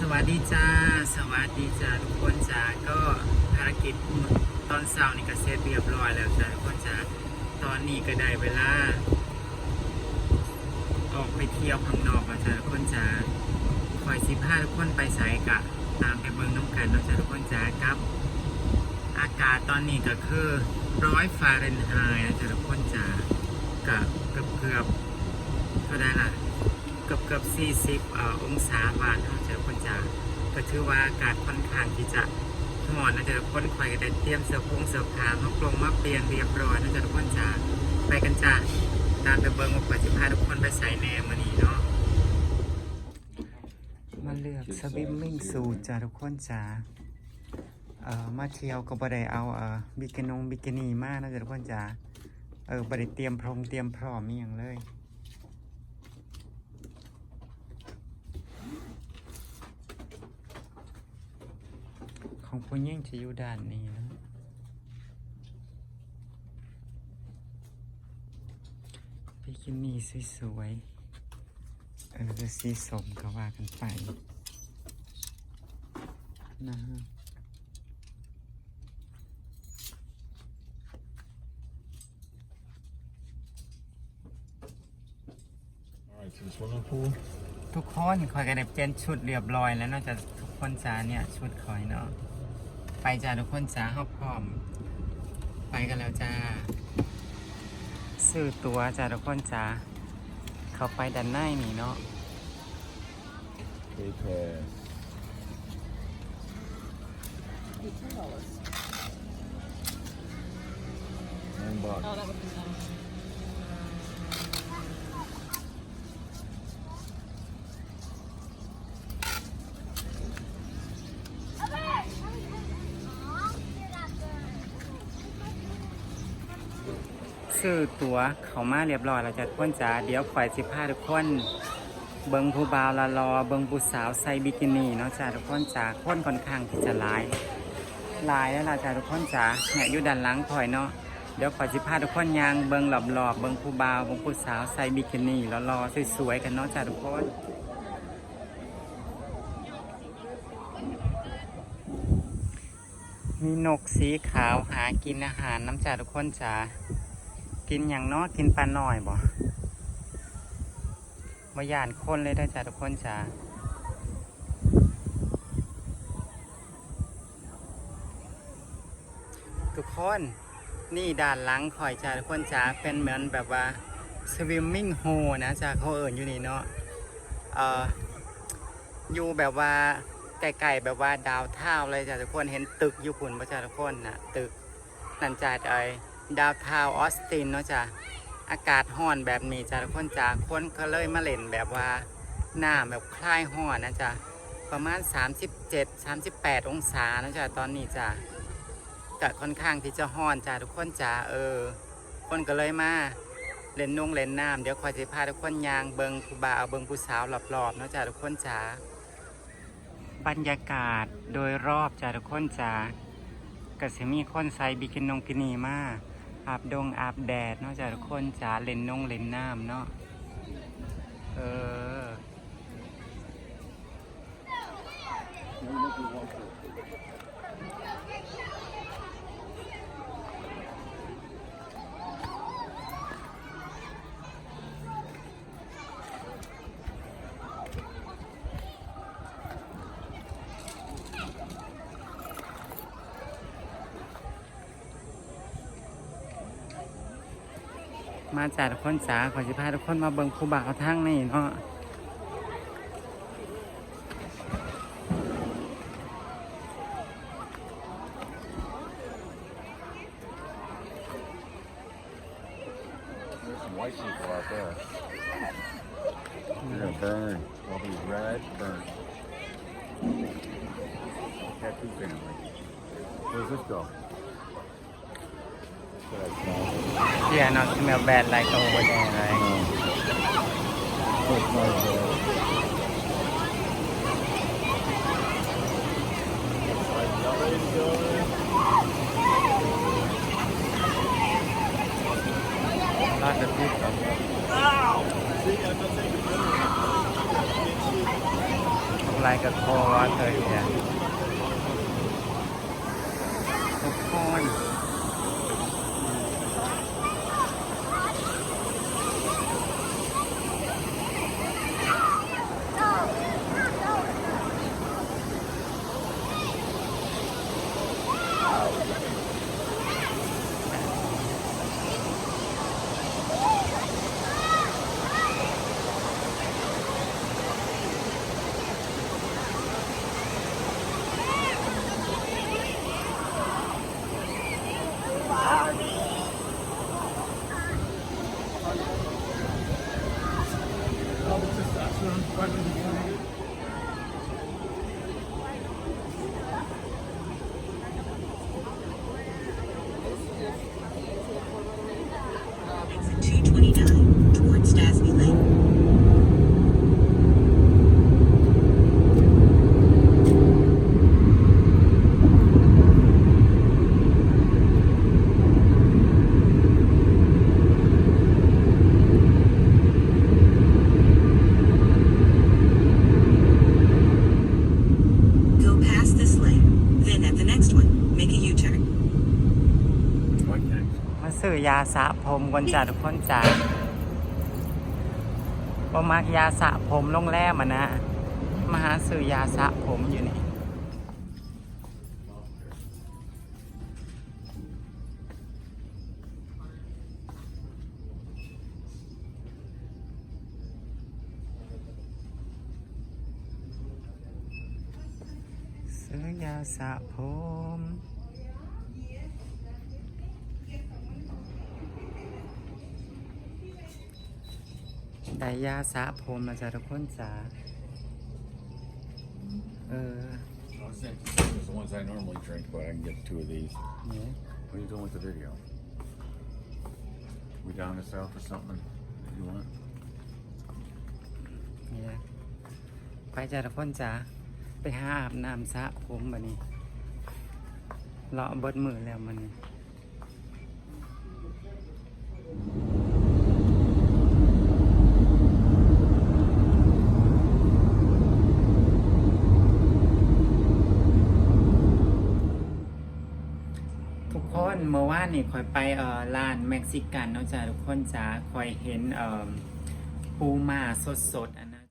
สวัสดีจ้า สวัสดีจ้าทุกคนจ้าก็ภารกิจตอนเช้านี่ก็เสร็จเรียบร้อยแล้วจ้าทุกคนจ้าตอนนี้ก็ได้เวลา ออกไปเที่ยวข้างนอกแล้วจ้าทุกคนจ้าคอยสิพาทุกคนไปใส่กะ ตามไปเมืองน้ำกันเนาะจ้าทุกคนจ้าครับ อากาศตอนนี้ก็คือร้อยฟาเรนไฮต์นะจ้าทุกคนจ้ากับเกือบเกือบๆเท่าไหร่ล่ะ เกือบเกือบ40เอ่อองศาบาทเนาเจอคนจะก็ถือว่าอากาศค่อนข้างที่จะร้อนนะเจอคนคอยก็ได้เตรียมเสื้อผงเสื้อผ้ามาปรงมาเปลี่ยนเรียบร้อยนะจอทุกคนจะไปกันจ้าตามไปเบิ้งว่าปัจจุบันทุกคนไปใส่แนมมานี่เนาะมาเลือกสวิมมิ่งสูทจ้าทุกคนจ้าเอ่อมาเที่ยวก็บ่ได้เอาเอ่อบิกินงบิกินี่มานะจ๊ะทุกคนจ้าเออบ่ได้เตรียมพร้อมเตรียมพร้อมมีอย่างเลย ของผู้หญิงจะอยู่ด้านนี้นะบิกินี่สวยๆ เออสีสมก็ว่ากันไป นะฮะ Alright, to the swimming pool. ทุกคนคอยกันได้เปลี่ยนชุดเรียบร้อยแล้วเนอกจากทุกคนจ้าเนี่ย ชุดคอยเนาะ ไปจ้าทุกคนจ้าเข้าพร้อม ไปกันแล้วจ้า ซื้อตัวจ้าทุกคนจ้า เข้าไปด้านในนี่เนาะ Pay pass. Nine bucks. Oh, that would be nice. ซื้อตั๋วเขามาเรียบร้อยแล้วจะทุกคนจ้าเดี๋ยวข่อยสิพาทุกคน เบิงผู้บ่าวละรอเบิงผู้สาวใส่บิกินี่เนาะจ้าทุกคนจ้าคนค่อนข้างที่จะหลายหลายแล้วล่ะจ้าทุกคนจ้าเนี่ยอยู่ด้านหลังข่อยเนาะเดี๋ยวข่อยสิพาทุกคนยางเบิงหลอบๆเบิงผู้บ่าวเบิงผู้สาวใส่บิกินี่ละรอสวยๆกันเนาะจ้าทุกคนมีนกสีขาวหากินอาหารน้ำจ่าทุกคนจ้า กินอย่างเนอกินปลาหน่อยบ่มาย่านคนเลยได้จ้าทุกคนจ้าทุกคนนี่ด้านหลังคอยจ้าทุกคนจ้าเป็นเหมือนแบบว่าสวิมมิ่งโฮนะจ้าเขาเอิญอยู่นี่เนาะเอ่ออยู่แบบว่าไกลๆแบบว่าดาวเท่าเลยจ้ะทุกคนเห็นตึกอยู่ปุ่นประจ้าทุกคนนะตึกนันจ้ะไอ ดาวเท่าออสตินเนาะจ้ะอากาศห้อนแบบนี้จ้ะทุกคนจ้ะคนก็เลยมาเล่นแบบว่าหน้าแบบคลายห้อนนะจ้ะประมาณ 37 38 องศานะจ้ะตอนนี้จ้ะก็ค่อนข้างที่จะห้อนจ้ะทุกคนจ้ะเออ คนก็เลยมาเล่นนุ่งเล่นน้ำเดี๋ยวคอยจะพาทุกคนยางเบิงผู้บ่าวเบิงผู้สาวรอบๆนะจ้ะทุกคนจ้ะบรรยากาศโดยรอบจ้าทุกคนจ้าก็จะมีคนใส่บิกินนงกินีมาก อาบดงอาบแดดเนาะจ้าทุกคนจ้าเล่นนงเล่นน้ำเนาะเออ มาจ้าทุกคนจ้าขอสิพาทุกคนมาเบิ่งผู้บ่าทั้งนี่เนาะ There's some white people out there. They're gonna burn. All these red burn. Tattoo family. Where's this go? Good, เที่ยเนาะที่แมวแบนไรก็โอเวอร์แดงเลย uh, Looks like, uh, like, y'all ready to go there? รอดจะพิษก่อน See, I'm not saying ของ like a cold water here มาซื้อยาสระผมก่อนจ้าทุกคนจ้าบมักยาสระผมโรงแรมอะนะ มาหาซื้อยาสระผมอยู่นี่ซื้อยาสระผม ได้ยาสระผมมาจากทุกคนจ้าเออ I was saying, it's the ones I normally drink, but I can get two of these. เนี่ย What are you doing with the video? We down this out for something that you want? เนี่ยไปจ้าทุกคนจ้าไปหาอาบน้ำสระผมบันนี้เลาะเบิดมือแล้วมันนี้ คนเมื่อวานนี่คอยไปเอ่อร้านเม็กซิกันเนาะจ้าทุกคนจ้าคอยเห็นเอ่อปูมาสดๆอันนั้น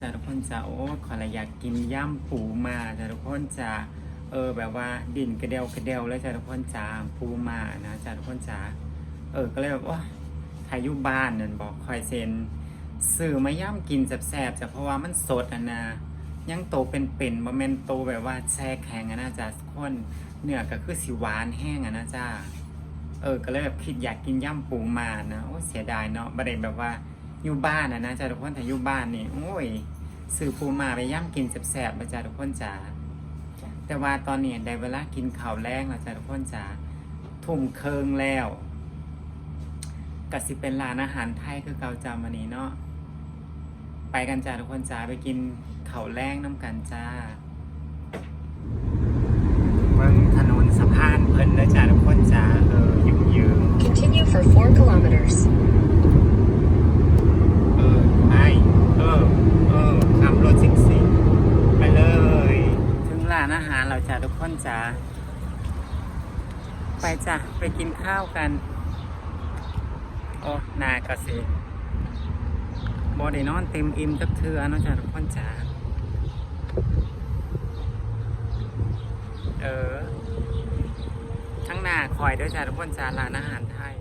จ้าทุกคนจะโอ้ขอละอยากกินย่ำปูมาจ้าทุกคนจะเออแบบว่าดินกระเดวกระเดวแล้วจ้าทุกคนจะปูมานะจ้าทุกคนจะเออก็เลยแบบว่าถ่ายอยุบ้านนั่นบอกคอยเซนสื่อมาย่ำกินแสบๆจ้ะเพราะว่ามันสดอะนะ ยังโตเป็นๆบ่แม่นโตแบบว่าแช่แข็งอะนะจ้าทุกคนเนื้อก็คือสิหวานแห้งอะนะจ้าเออก็เลยแบบคิดอยากกินย่ำปูมานะโอ้เสียดายเนาะบ่ได้แบบว่าอยู่บ้านอะนะจ้าทุกคนแต่อยู่บ้านนี่โอ้ยซื้อปูมาไปย่ำกินแสบๆมาจ้าทุกคนจ๋าแต่ว่าตอนนี้ได้เวลากินข้าวแรงแล้วจ้าทุกคนจ๋าทุ่มเคิงแล้วกสิเป็นร้านอาหารไทยคือเกาจามานีเนาะไปกันจ้าทุกคนจ๋าไปกิน ข้าวแรงน้ำกันจ้าเบิ่งถนนสะพานเพิ่นแล้วจ้าทุกคนจ๋าเออยืมยืม Continue for 4 kilometers. เออไอเออเออขับรถสิกสิไปเลย ถึงร้านอาหารเราจะทุกคนจ้าไปจ้ะไปกินข้าวกันโอ้นากะสิบอดี้นอนเต็มอิ่มจักเทือเนาะจ้ะทุกคนจ้า เออทั้งหน้าคอยด้วยจ้ะทุกคนจ้าร้านอาหารไทย